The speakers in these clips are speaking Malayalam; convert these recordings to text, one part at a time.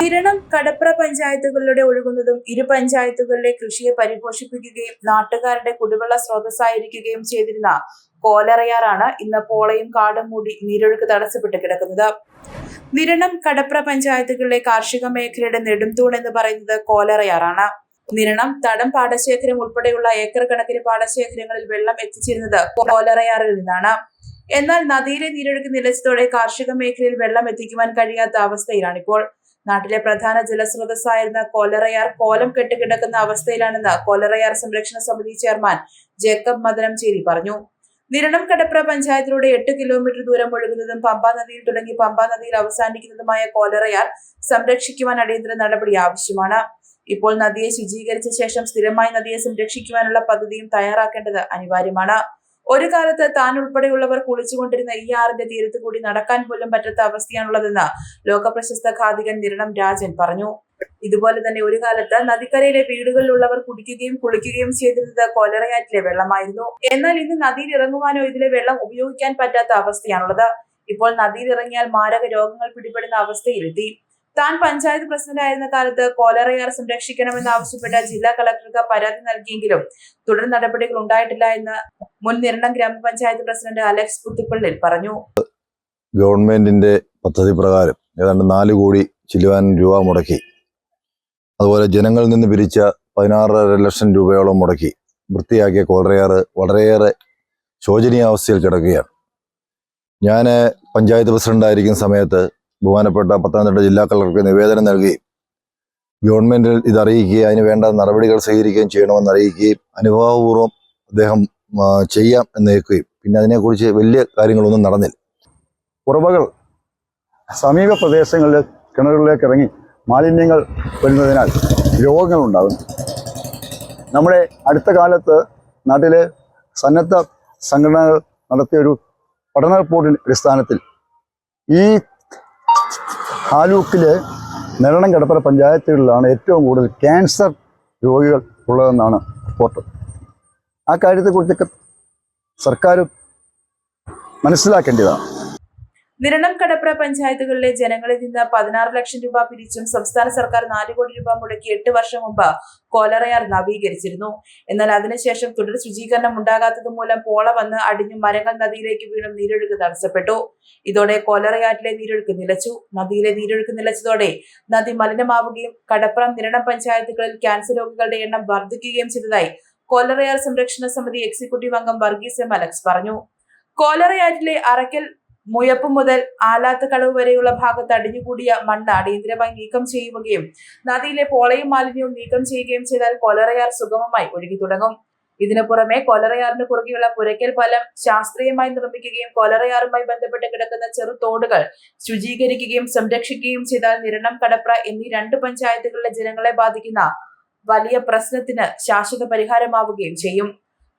നിരണം കടപ്ര പഞ്ചായത്തുകളിലൂടെ ഒഴുകുന്നതും ഇരു പഞ്ചായത്തുകളിലെ കൃഷിയെ പരിപോഷിപ്പിക്കുകയും നാട്ടുകാരുടെ കുടിവെള്ള സ്രോതസ്സായിരിക്കുകയും ചെയ്തിരുന്ന കോലറയാറാണ് ഇന്ന് പോളയും കാടും മൂടി നീരൊഴുക്ക് തടസ്സപ്പെട്ട് കിടക്കുന്നത്. നിരണം കടപ്ര പഞ്ചായത്തുകളിലെ കാർഷിക മേഖലയുടെ നെടുംതൂൺ എന്ന് പറയുന്നത് കോലറയാറാണ്. നിരണം തടം പാടശേഖരം ഉൾപ്പെടെയുള്ള ഏക്കർ കണക്കിന് പാടശേഖരങ്ങളിൽ വെള്ളം എത്തിച്ചിരുന്നത് കോലറയാറിൽ നിന്നാണ്. എന്നാൽ നദിയിലെ നീരൊഴുക്ക് നിലച്ചതോടെ കാർഷിക മേഖലയിൽ വെള്ളം എത്തിക്കുവാൻ കഴിയാത്ത അവസ്ഥയിലാണിപ്പോൾ. നാട്ടിലെ പ്രധാന ജലസ്രോതസ്സായിരുന്ന കോലറയാർ കോലം കെട്ടുകിടക്കുന്ന അവസ്ഥയിലാണെന്ന് കോലറയാർ സംരക്ഷണ സമിതി ചെയർമാൻ ജേക്കബ് മദനംചേരി പറഞ്ഞു. നിരണം കടപ്ര പഞ്ചായത്തിലൂടെ എട്ട് കിലോമീറ്റർ ദൂരം ഒഴുകുന്നതും പമ്പാ നദിയിൽ തുടങ്ങി പമ്പാ നദിയിൽ അവസാനിക്കുന്നതുമായ കോലറയാർ സംരക്ഷിക്കുവാൻ അടിയന്തര നടപടി ആവശ്യമാണ്. ഇപ്പോൾ നദിയെ ശുചീകരിച്ച ശേഷം സ്ഥിരമായി നദിയെ സംരക്ഷിക്കുവാനുള്ള പദ്ധതിയും തയ്യാറാക്കേണ്ടത് അനിവാര്യമാണ്. ഒരു കാലത്ത് താൻ ഉൾപ്പെടെയുള്ളവർ കുളിച്ചുകൊണ്ടിരുന്ന ഈ ആറിന്റെ തീരത്ത് കൂടി നടക്കാൻ പോലും പറ്റാത്ത അവസ്ഥയാണുള്ളതെന്ന് ലോകപ്രശസ്ത ഖാദികൻ നിരണം രാജൻ പറഞ്ഞു. ഇതുപോലെ തന്നെ ഒരു കാലത്ത് നദിക്കരയിലെ വീടുകളിലുള്ളവർ കുടിക്കുകയും കുളിക്കുകയും ചെയ്തിരുന്നത് കൊലറയാറ്റിലെ വെള്ളമായിരുന്നു. എന്നാൽ ഇന്ന് നദിയിൽ ഇറങ്ങുവാനോ ഇതിലെ വെള്ളം ഉപയോഗിക്കാൻ പറ്റാത്ത അവസ്ഥയാണുള്ളത്. ഇപ്പോൾ നദിയിൽ ഇറങ്ങിയാൽ മാരക രോഗങ്ങൾ പിടിപെടുന്ന അവസ്ഥയിലെത്തി. താൻ പഞ്ചായത്ത് പ്രസിഡന്റായിരുന്ന കാലത്ത് കോലറയാർ സംരക്ഷിക്കണമെന്ന് ആവശ്യപ്പെട്ട ജില്ലാ കളക്ടർക്ക് പരാതി നൽകിയെങ്കിലും തുടർ നടപടികൾ ഉണ്ടായിട്ടില്ല എന്ന് മുൻ നിരണം ഗ്രാമപഞ്ചായത്ത് പ്രസിഡന്റ് അലക്സ് പുത്തുപ്പള്ളിൽ പറഞ്ഞു. ഗവൺമെന്റിന്റെ പദ്ധതി പ്രകാരം ഏതാണ്ട് നാല് കോടി ചിലവാൻ രൂപ മുടക്കി. അതുപോലെ ജനങ്ങളിൽ നിന്ന് പിരിച്ച പതിനാറര ലക്ഷം രൂപയോളം മുടക്കി. വൃത്തിയാക്കിയ കോളറയാറ് വളരെയേറെ ശോചനീയാവസ്ഥയിൽ കിടക്കുകയാണ്. ഞാൻ പഞ്ചായത്ത് പ്രസിഡന്റായിരിക്കുന്ന സമയത്ത് ബഹുമാനപ്പെട്ട പത്തനംതിട്ട ജില്ലാ കളക്ടർക്ക് നിവേദനം നൽകുകയും ഗവൺമെന്റിൽ ഇതറിയിക്കുകയും അതിന് വേണ്ട നടപടികൾ സ്വീകരിക്കുകയും ചെയ്യണമെന്ന് അറിയിക്കുകയും അനുഭാവപൂർവം അദ്ദേഹം ചെയ്യാം എന്ന് ഏൽക്കുകയും. പിന്നെ അതിനെക്കുറിച്ച് വലിയ കാര്യങ്ങളൊന്നും നടന്നില്ല. ഉറവകൾ സമീപ പ്രദേശങ്ങളിൽ കിണറുകളിലേക്ക് ഇറങ്ങി മാലിന്യങ്ങൾ വരുന്നതിനാൽ രോഗങ്ങൾ ഉണ്ടാകുന്നു നമ്മുടെ അടുത്ത കാലത്ത് നാട്ടിലെ സന്നദ്ധ സംഘടനകൾ നടത്തിയൊരു പഠന റിപ്പോർട്ടിന്റെ അടിസ്ഥാനത്തിൽ ഈ താലൂക്കിലെ നിരണം കടപ്പുറ പഞ്ചായത്തുകളിലാണ് ഏറ്റവും കൂടുതൽ ക്യാൻസർ രോഗികൾ ഉള്ളതെന്നാണ് റിപ്പോർട്ട്. ആ കാര്യത്തെക്കുറിച്ചൊക്കെ സർക്കാർ മനസ്സിലാക്കേണ്ടതാണ്. നിരണം കടപ്ര പഞ്ചായത്തുകളിലെ ജനങ്ങളിൽ നിന്ന് പതിനാറ് ലക്ഷം രൂപ പിരിച്ചും സംസ്ഥാന സർക്കാർ നാല് കോടി രൂപ മുടക്കി എട്ട് വർഷം മുമ്പ് കോലറയാർ നവീകരിച്ചിരുന്നു. എന്നാൽ അതിനുശേഷം തുടർ ശുചീകരണം ഉണ്ടാകാത്തത് മൂലം പോള വന്ന് അടിഞ്ഞു മരങ്ങൾ നദിയിലേക്ക് വീണും നീരൊഴുക്ക് തടസ്സപ്പെട്ടു. ഇതോടെ കോലറയാറ്റിലെ നീരൊഴുക്ക് നിലച്ചു. നദിയിലെ നീരൊഴുക്ക് നിലച്ചതോടെ നദി മലിനമാവുകയും കടപ്പുറം നിരണം പഞ്ചായത്തുകളിൽ ക്യാൻസർ രോഗികളുടെ എണ്ണം വർദ്ധിക്കുകയും ചെയ്തതായി കോലറയാർ സംരക്ഷണ സമിതി എക്സിക്യൂട്ടീവ് അംഗം വർഗീസ് എം അലക്സ് പറഞ്ഞു. കോലറയാറ്റിലെ അറയ്ക്കൽ മുയപ്പ് മുതൽ ആലാത്ത് കടവ് വരെയുള്ള ഭാഗത്ത് അടിഞ്ഞുകൂടിയ മണ്ണ് അടിയന്തരമായി നീക്കം ചെയ്യുകയും നദിയിലെ പോളയും മാലിന്യവും നീക്കം ചെയ്യുകയും ചെയ്താൽ കൊലറയാർ സുഗമമായി ഒഴുകി തുടങ്ങും. ഇതിനു പുറമെ കൊലറയാറിന് കുറുകെയുള്ള പുരയ്ക്കൽ പാലം ശാസ്ത്രീയമായി നിർമ്മിക്കുകയും കൊലറയാറുമായി ബന്ധപ്പെട്ട് കിടക്കുന്ന ചെറു തോടുകൾ ശുചീകരിക്കുകയും സംരക്ഷിക്കുകയും ചെയ്താൽ നിരണം കടപ്ര എന്നീ രണ്ട് പഞ്ചായത്തുകളിലെ ജനങ്ങളെ ബാധിക്കുന്ന വലിയ പ്രശ്നത്തിന് ശാശ്വത പരിഹാരമാവുകയും ചെയ്യും.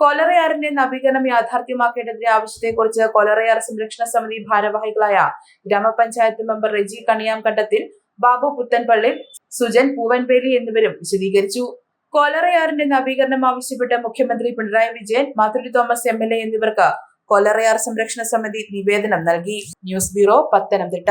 കൊലറയാറിന്റെ നവീകരണം യാഥാർത്ഥ്യമാക്കേണ്ടതിന്റെ ആവശ്യത്തെക്കുറിച്ച് കൊലറയാർ സംരക്ഷണ സമിതി ഭാരവാഹികളായ ഗ്രാമപഞ്ചായത്ത് മെമ്പർ റെജി കണിയാം കണ്ടത്തിൽ ബാബു പുത്തൻപള്ളി സുജൻ പൂവൻപേലി എന്നിവരും വിശദീകരിച്ചു. കൊലറയാറിന്റെ നവീകരണം ആവശ്യപ്പെട്ട് മുഖ്യമന്ത്രി Pinarayi Vijayan Madhuri Thomas M L A എന്നിവർക്ക് കൊലറയാർ സംരക്ഷണ സമിതി നിവേദനം നൽകി. News bureau Pathanamthitta.